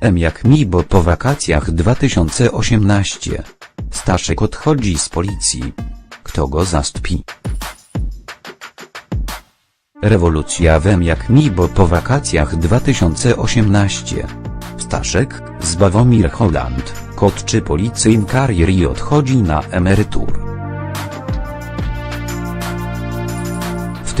M jak mi bo po wakacjach 2018. Staszek odchodzi z policji. Kto go zastąpi? Rewolucja w M jak mi bo po wakacjach 2018. Staszek, Zbawomir Holland, kot czy policyjny karier i odchodzi na emerytur.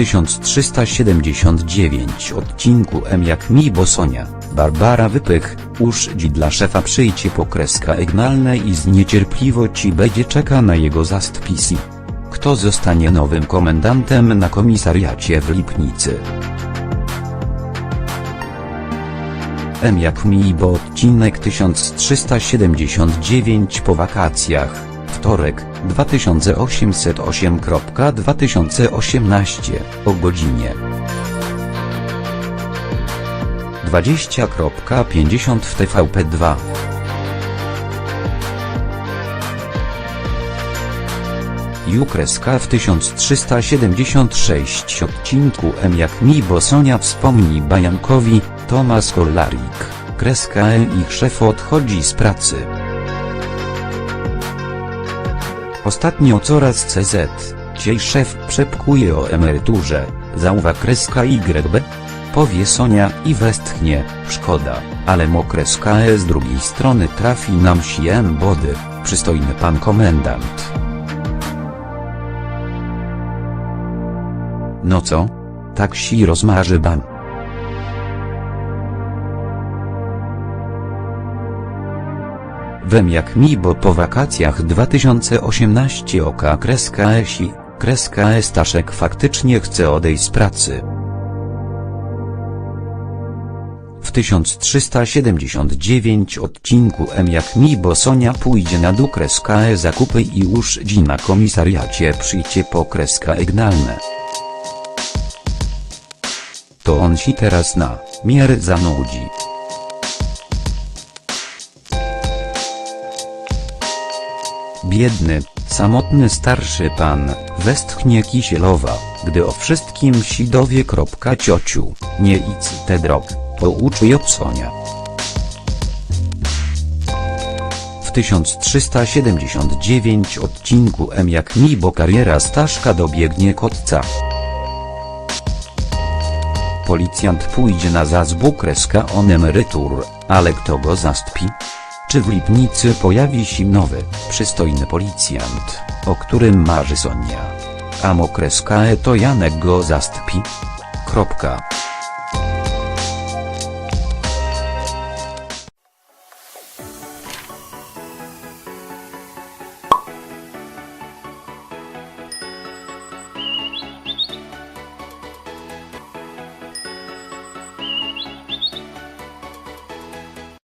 1379 odcinku M jak mi Bosonia, Barbara Wypych, uszydzi dla szefa przyjdzie po kreska egnalne i z niecierpliwości będzie czeka na jego zastpisi. Kto zostanie nowym komendantem na komisariacie w Lipnicy? M jak mi bo odcinek 1379 po wakacjach, wtorek, 2808.2018 o godzinie 20.50 w TVP2. Jukreska w 1376 odcinku M jak mi bo Sonia wspomni Bajankowi, Tomasz Kollarik, kreska ich szef odchodzi z pracy. Ostatnio coraz CZ, ciej szef przepkuje o emeryturze, zauwa kreska YB? Powie Sonia i westchnie, szkoda, ale mo kreska E z drugiej strony trafi nam siem body, przystojny pan komendant. No co? Tak si rozmarzy ban. Wem jak mi bo po wakacjach 2018 oka kreska esi, kreska e Staszek faktycznie chce odejść z pracy. W 1379 odcinku M jak mi bo Sonia pójdzie na dół kreska e zakupy i uszydzi na komisariacie przyjdzie po kreska egnalne. To on si teraz na miarę zanudzi. Biedny, samotny starszy pan, westchnie Kisielowa, gdy o wszystkim si dowie. Ciociu, nie idź te drog, pouczy Jobsonia. W 1379 odcinku M jak mi bo kariera Staszka dobiegnie kotca. Policjant pójdzie na zazbu kreska on emerytur, ale kto go zastąpi? Czy w Lipnicy pojawi się nowy, przystojny policjant, o którym marzy Sonia? A mo kreska e to Janek go zastąpi? Kropka.